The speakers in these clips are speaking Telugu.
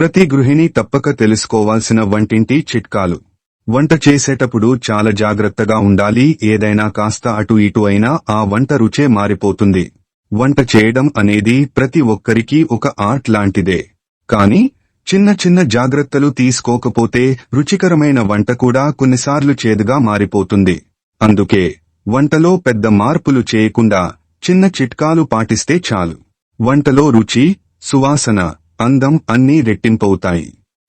ప్రతి గృహిణి తప్పక తెలుసుకోవాల్సిన వంటింటి చిట్కాలు. వంట చేసేటప్పుడు చాలా జాగ్రత్తగా ఉండాలి ఏదైనా కాస్త అటు ఇటు అయినా ఆ వంట రుచే మారిపోతుంది. వంట చేయడం అనేది ప్రతి ఒక్కరికి ఒక ఆర్ట్ లాంటిదే. కాని చిన్న చిన్న జాగ్రత్తలు తీసుకోకపోతే రుచికరమైన వంట కూడా కొన్నిసార్లు చేదుగా మారిపోతుంది. అందుకే వంటలో పెద్ద మార్పులు చేయకుండా చిన్న చిట్కాలు పాటిస్తే చాలు. వంటలో రుచి సువాసన అందం అన్నీ రెట్టింపవుతాయి.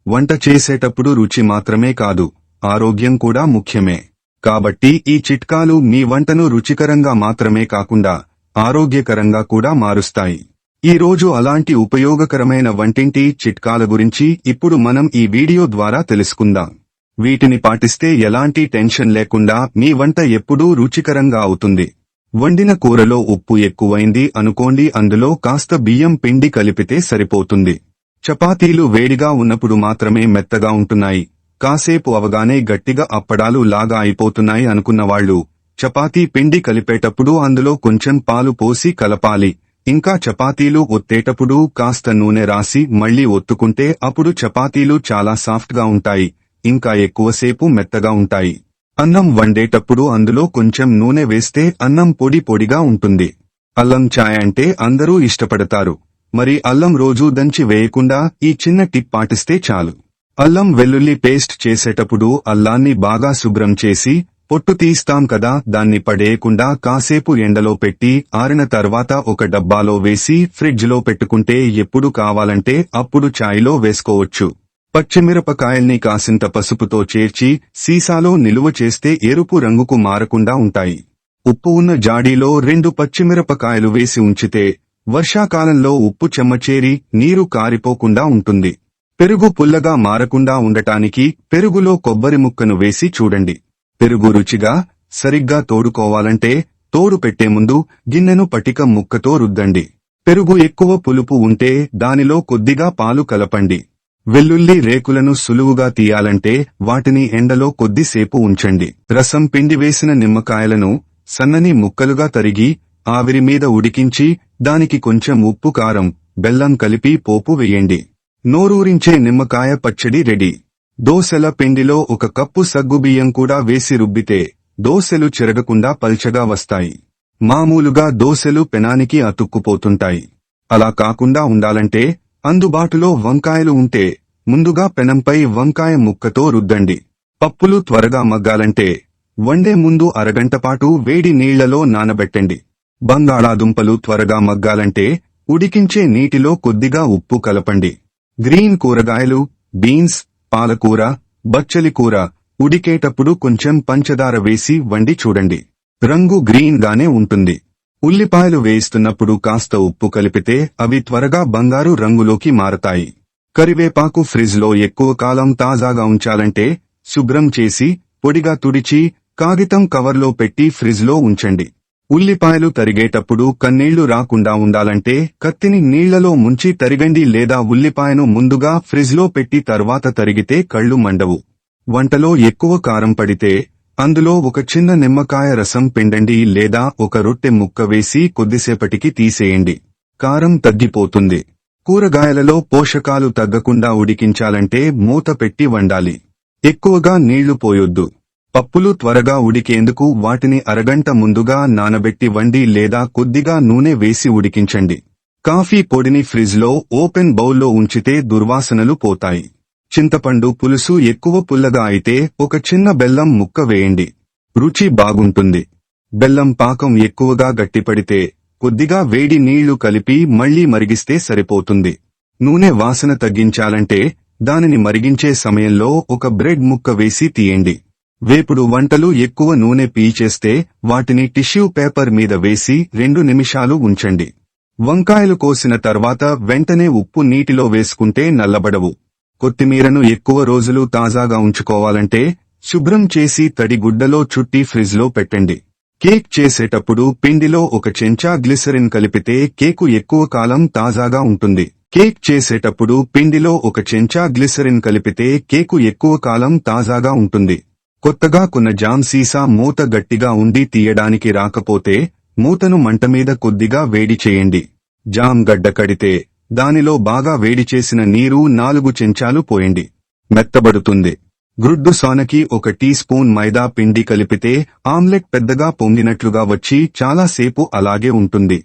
వంట చేసేటప్పుడు రుచి మాత్రమే కాదు ఆరోగ్యం కూడా ముఖ్యమే. కాబట్టి ఈ చిట్కాలు మీ వంటను రుచికరంగా మాత్రమే కాకుండా ఆరోగ్యకరంగా కూడా మారుస్తాయి. ఈ రోజు అలాంటి ఉపయోగకరమైన వంటింటి చిట్కాల గురించి ఇప్పుడు మనం ఈ వీడియో ద్వారా తెలుసుకుందాం. వీటిని పాటిస్తే ఎలాంటి టెన్షన్ లేకుండా మీ వంట ఎప్పుడూ రుచికరంగా అవుతుంది. వండిన కూరలో ఉప్పు ఎక్కువైంది అనుకోండి అందులో కాస్త బియ్యం పిండి కలిపితే సరిపోతుంది. చపాతీలు వేడిగా ఉన్నప్పుడు మాత్రమే మెత్తగా ఉంటున్నాయి. కాసేపు అవగానే గట్టిగా అప్పడాలు లాగా అయిపోతున్నాయి అనుకున్నవాళ్ళు చపాతీ పిండి కలిపేటప్పుడు అందులో కొంచెం పాలు పోసి కలపాలి. ఇంకా చపాతీలు ఒత్తేటప్పుడు కాస్త నూనె రాసి మళ్ళీ ఒత్తుకుంటే అప్పుడు చపాతీలు చాలా సాఫ్ట్గా ఉంటాయి. ఇంకా ఎక్కువసేపు మెత్తగా ఉంటాయి. అన్నం వండేటప్పుడు అందులో కొంచెం నూనె వేస్తే అన్నం పొడి పొడిగా ఉంటుంది. అల్లం చాయ్ అంటే అందరూ ఇష్టపడతారు. మరి అల్లం రోజూ దంచి వేయకుండా ఈ చిన్న టిప్ పాటిస్తే చాలు. అల్లం వెల్లుల్లి పేస్ట్ చేసేటప్పుడు అల్లాన్ని బాగా శుభ్రం చేసి పొట్టు తీస్తాం కదా దాన్ని పడేయకుండా కాసేపు ఎండలో పెట్టి ఆరిన తర్వాత ఒక డబ్బాలో వేసి ఫ్రిడ్జ్లో పెట్టుకుంటే ఎప్పుడు కావాలంటే అప్పుడు చాయ్లో వేసుకోవచ్చు. పచ్చిమిరపకాయల్ని కాసింత పసుపుతో చేర్చి సీసాలో నిలువ చేస్తే ఎరుపు రంగుకు మారకుండా ఉంటాయి. ఉప్పు ఉన్న జాడీలో రెండు పచ్చిమిరపకాయలు వేసి ఉంచితే వర్షాకాలంలో ఉప్పు చెమ్మచేరి నీరు కారిపోకుండా ఉంటుంది. పెరుగు పుల్లగా మారకుండా ఉండటానికి పెరుగులో కొబ్బరి ముక్కను వేసి చూడండి. పెరుగు రుచిగా సరిగ్గా తోడుకోవాలంటే తోడు పెట్టే ముందు గిన్నెను పటిక ముక్కతో రుద్దండి. పెరుగు ఎక్కువ పులుపు ఉంటే దానిలో కొద్దిగా పాలు కలపండి. వెల్లుల్లి రేకులను సులువుగా తీయాలంటే వాటిని ఎండలో కొద్దిసేపు ఉంచండి. రసం పిండి వేసిన నిమ్మకాయలను సన్నని ముక్కలుగా తరిగి ఆవిరి మీద ఉడికించి దానికి కొంచెం ఉప్పు కారం బెల్లం కలిపి పోపు వేయండి. నోరూరించే నిమ్మకాయ పచ్చడి రెడీ. దోసెల పిండిలో ఒక కప్పు సగ్గుబియ్యం కూడా వేసి రుబ్బితే దోశలు చెరగకుండా పల్చగా వస్తాయి. మామూలుగా దోశలు పెనానికి అతుక్కుపోతుంటాయి. అలా కాకుండా ఉండాలంటే అందుబాటులో వంకాయలు ఉంటే ముందుగా పెనంపై వంకాయ ముక్కతో రుద్దండి. పప్పులు త్వరగా మగ్గాలంటే వండే ముందు అరగంట పాటు వేడి నీళ్ళలో నానబెట్టండి. బంగాళాదుంపలు త్వరగా మగ్గాలంటే ఉడికించే నీటిలో కొద్దిగా ఉప్పు కలపండి. గ్రీన్ కూరగాయలు బీన్స్ పాలకూర బచ్చలి కూర ఉడికేటప్పుడు కొంచెం పంచదార వేసి వండి చూడండి. రంగు గ్రీన్ గానే ఉంటుంది. ఉల్లిపాయలు వేయిస్తున్నప్పుడు కాస్త ఉప్పు కలిపితే అవి త్వరగా బంగారు రంగులోకి మారతాయి. కరివేపాకు ఫ్రిజ్లో ఎక్కువ కాలం తాజాగా ఉంచాలంటే శుభ్రం చేసి పొడిగా తుడిచి కాగితం కవర్లో పెట్టి ఫ్రిజ్లో ఉంచండి. ఉల్లిపాయలు తరిగేటప్పుడు కన్నీళ్ళు రాకుండా ఉండాలంటే కత్తిని నీళ్ళలో ముంచి తరిగండి లేదా ఉల్లిపాయను ముందుగా ఫ్రిజ్లో పెట్టి తర్వాత తరిగితే కళ్ళు మండవు. వంటలో ఎక్కువ కారం పడితే అందులో ఒక చిన్న నిమ్మకాయ రసం పిండండి లేదా ఒక రొట్టె ముక్క వేసి కొద్దిసేపటికి తీసేయండి. కారం తగ్గిపోతుంది. కూరగాయలలో పోషకాలు తగ్గకుండా ఉడికించాలంటే మూత పెట్టి వండాలి. ఎక్కువగా నీళ్ళు పోయొద్దు. పప్పులు త్వరగా ఉడికేందుకు వాటిని అరగంట ముందుగా నానబెట్టి వండి లేదా కొద్దిగా నూనె వేసి ఉడికించండి. కాఫీ పొడిని ఫ్రిజ్లో ఓపెన్ బౌల్లో ఉంచితే దుర్వాసనలు పోతాయి. చింతపండు పులుసు ఎక్కువ పుల్లగా అయితే ఒక చిన్న బెల్లం ముక్క వేయండి. రుచి బాగుంటుంది. బెల్లం పాకం ఎక్కువగా గట్టిపడితే కొద్దిగా వేడి నీళ్ళు కలిపి మళ్ళీ మరిగిస్తే సరిపోతుంది. నూనె వాసన తగ్గించాలంటే దానిని మరిగించే సమయంలో ఒక బ్రెడ్ ముక్క వేసి తీయండి. వేపుడు వంటలు ఎక్కువ నూనె పీచేస్తే వాటిని టిష్యూ పేపర్ మీద వేసి రెండు నిమిషాలు ఉంచండి. వంకాయలు కోసిన తర్వాత వెంటనే ఉప్పు నీటిలో వేసుకుంటే నల్లబడవు. కొత్తిమీరను ఎక్కువ రోజులు తాజాగా ఉంచుకోవాలంటే శుభ్రం చేసి తడి గుడ్డలో చుట్టి ఫ్రిజ్లో పెట్టండి. కేక్ చేసేటప్పుడు పిండిలో ఒక చెంచా గ్లిసరిన్ కలిపితే కేకు ఎక్కువ కాలం తాజాగా ఉంటుంది. కేక్ చేసేటప్పుడు పిండిలో ఒక చెంచా గ్లిసరిన్ కలిపితే కేకు ఎక్కువ కాలం తాజాగా ఉంటుంది. కొత్తగా కొన్న జామ్ సీసా మూత గట్టిగా ఉండి తీయడానికి రాకపోతే మూతను మంట మీద కొద్దిగా వేడి చేయండి. జామ్ గడ్డ కడితే దానిలో బాగా వేడి చేసిన నీరు నాలుగు చెంచాలు పోయండి. మెత్తబడుతుంది. గ్రుడ్డు సోనకి ఒక టీ స్పూన్ మైదా పిండి కలిపితే ఆమ్లెట్ పెద్దగా పొంగినట్లుగా వచ్చి చాలాసేపు అలాగే ఉంటుంది.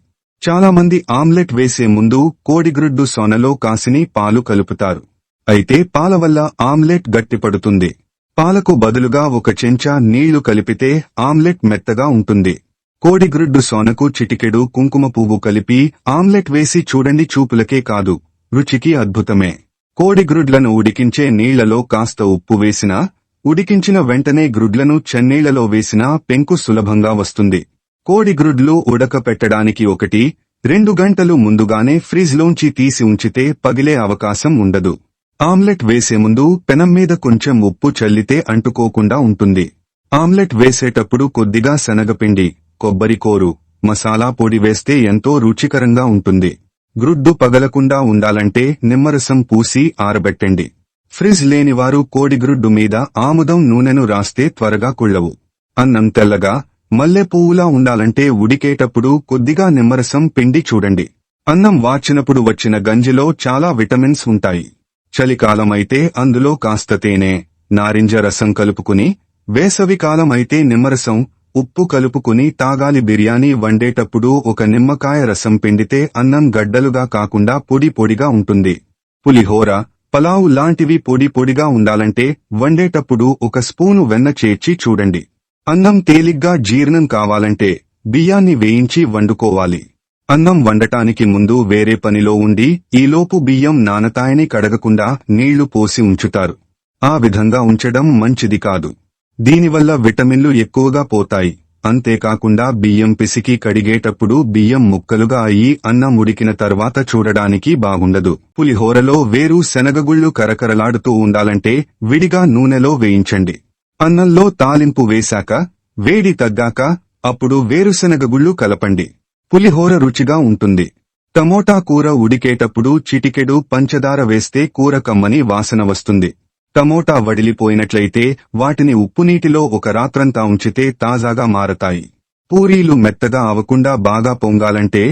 చాలా మంది ఆమ్లెట్ వేసే ముందు కోడిగ్రుడ్డు సోనలో కాసిని పాలు కలుపుతారు. అయితే పాల వల్ల ఆమ్లెట్ గట్టిపడుతుంది. పాలకు బదులుగా ఒక చెంచా నీళ్ళు కలిపితే ఆమ్లెట్ మెత్తగా ఉంటుంది. కోడిగ్రుడ్డు సోనకు చిటికెడు కుంకుమ పువ్వు కలిపి ఆమ్లెట్ వేసి చూడండి చూపులకే కాదు. రుచికి అద్భుతమే. కోడిగ్రుడ్లను ఉడికించే నీళ్ళలో కాస్త ఉప్పు వేసినా ఉడికించిన వెంటనే గ్రుడ్లను చెన్నీళ్ళలో వేసినా పెంకు సులభంగా వస్తుంది. కోడిగ్రుడ్లు ఉడకపెట్టడానికి ఒకటి రెండు గంటలు ముందుగానే ఫ్రిజ్లోంచి తీసి ఉంచితే పగిలే అవకాశం ఉండదు. ఆమ్లెట్ వేసే ముందు పెనం మీద కొంచెం ఉప్పు చల్లితే అంటుకోకుండా ఉంటుంది. ఆమ్లెట్ వేసేటప్పుడు కొద్దిగా శనగపిండి కొబ్బరి కోరు మసాలా పొడి వేస్తే ఎంతో రుచికరంగా ఉంటుంది. గ్రుడ్డు పగలకుండా ఉండాలంటే నిమ్మరసం పూసి ఆరబెట్టండి. ఫ్రిజ్ లేనివారు కోడిగ్రుడ్డు మీద ఆముదం నూనెను రాస్తే త్వరగా కుళ్ళవు. అన్నం తెల్లగా మల్లె పువ్వులా ఉండాలంటే ఉడికేటప్పుడు కొద్దిగా నిమ్మరసం పిండి చూడండి. అన్నం వార్చినప్పుడు వచ్చిన గంజిలో చాలా విటమిన్స్ ఉంటాయి. చలికాలమైతే అందులో కాస్త తేనె నారింజ రసం కలుపుకుని వేసవి కాలం అయితే నిమ్మరసం ఉప్పు కలుపుకుని తాగాలి. బిర్యానీ వండేటప్పుడు ఒక నిమ్మకాయ రసం పిండితే అన్నం గడ్డలుగా కాకుండా పొడి పొడిగా ఉంటుంది. పులిహోర పలావు లాంటివి పొడి పొడిగా ఉండాలంటే వండేటప్పుడు ఒక స్పూను వెన్న చేర్చి చూడండి. అన్నం తేలిగ్గా జీర్ణం కావాలంటే బియ్యాన్ని వేయించి వండుకోవాలి. అన్నం వండటానికి ముందు వేరే పనిలో ఉండి ఈలోపు బియ్యం నానతాయని కడగకుండా నీళ్ళు పోసి ఉంచుతారు. ఆ విధంగా ఉంచడం మంచిది కాదు. దీనివల్ల విటమిన్లు ఎక్కువగా పోతాయి. అంతేకాకుండా బియ్యం పిసికి కడిగేటప్పుడు బియ్యం ముక్కలుగా అయ్యి అన్నం ఉడికిన తర్వాత చూడడానికి బాగుండదు. పులిహోరలో వేరు శనగగుళ్ళు కరకరలాడుతూ ఉండాలంటే విడిగా నూనెలో వేయించండి. అన్నంలో తాలింపు వేశాక వేడి తగ్గాక అప్పుడు వేరుశనగగుళ్ళు కలపండి. పులిహోర రుచిగా ఉంటుంది. టమోటా కూర ఉడికేటప్పుడు చిటికెడు పంచదార వేస్తే కూర కమ్మని వాసన వస్తుంది. టమోటా వడిలిపోయినట్లయితే వాటిని ఉప్పునీటిలో ఒక రాత్రంతా ఉంచితే తాజాగా మారతాయి. పూరీలు మెత్తగా అవకుండా బాగా పొంగాలంటే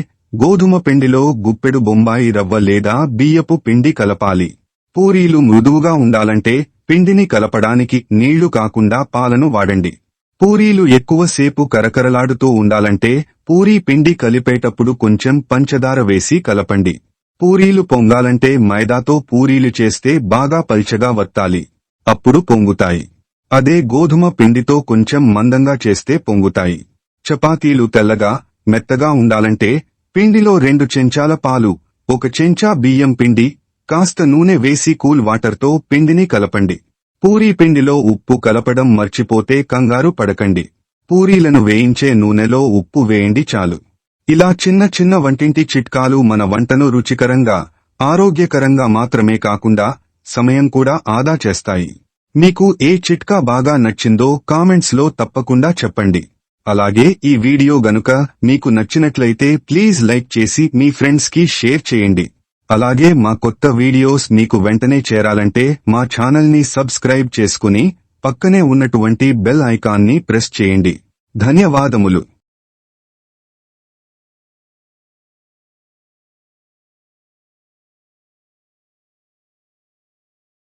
గోధుమ పిండిలో గుప్పెడు బొంబాయి రవ్వ లేదా బియ్యపు పిండి కలపాలి. పూరీలు మృదువుగా ఉండాలంటే పిండిని కలపడానికి నీళ్ళు కాకుండా పాలను వాడండి. పూరీలు ఎక్కువసేపు కరకరలాడుతూ ఉండాలంటే పూరీ పిండి కలిపేటప్పుడు కొంచెం పంచదార వేసి కలపండి. పూరీలు పొంగాలంటే మైదాతో పూరీలు చేస్తే బాగా పల్చగా వత్తాలి. అప్పుడు పొంగుతాయి. అదే గోధుమ పిండితో కొంచెం మందంగా చేస్తే పొంగుతాయి. చపాతీలు తెల్లగా మెత్తగా ఉండాలంటే పిండిలో రెండు చెంచాల పాలు ఒక చెంచా బియ్యం పిండి కాస్త నూనె వేసి కూల్ వాటర్తో పిండిని కలపండి. పూరీ పిండిలో ఉప్పు కలపడం మర్చిపోతే కంగారు పడకండి. పూరీలను వేయించే నూనెలో ఉప్పు వేయండి చాలు. ఇలా చిన్న చిన్న వంటింటి చిట్కాలు మన వంటను రుచికరంగా ఆరోగ్యకరంగా మాత్రమే కాకుండా సమయం కూడా ఆదా చేస్తాయి. మీకు ఏ చిట్కా బాగా నచ్చిందో కామెంట్స్లో తప్పకుండా చెప్పండి. అలాగే ఈ వీడియో గనుక మీకు నచ్చినట్లయితే ప్లీజ్ లైక్ చేసి మీ ఫ్రెండ్స్కి షేర్ చేయండి. అలాగే మా కొత్త వీడియోస్ మీకు వెంటనే చేరాలంటే మా ఛానల్ని సబ్స్క్రైబ్ చేసుకుని పక్కనే ఉన్నటువంటి బెల్ ఐకాన్ని ప్రెస్ చేయండి. ధన్యవాదములు.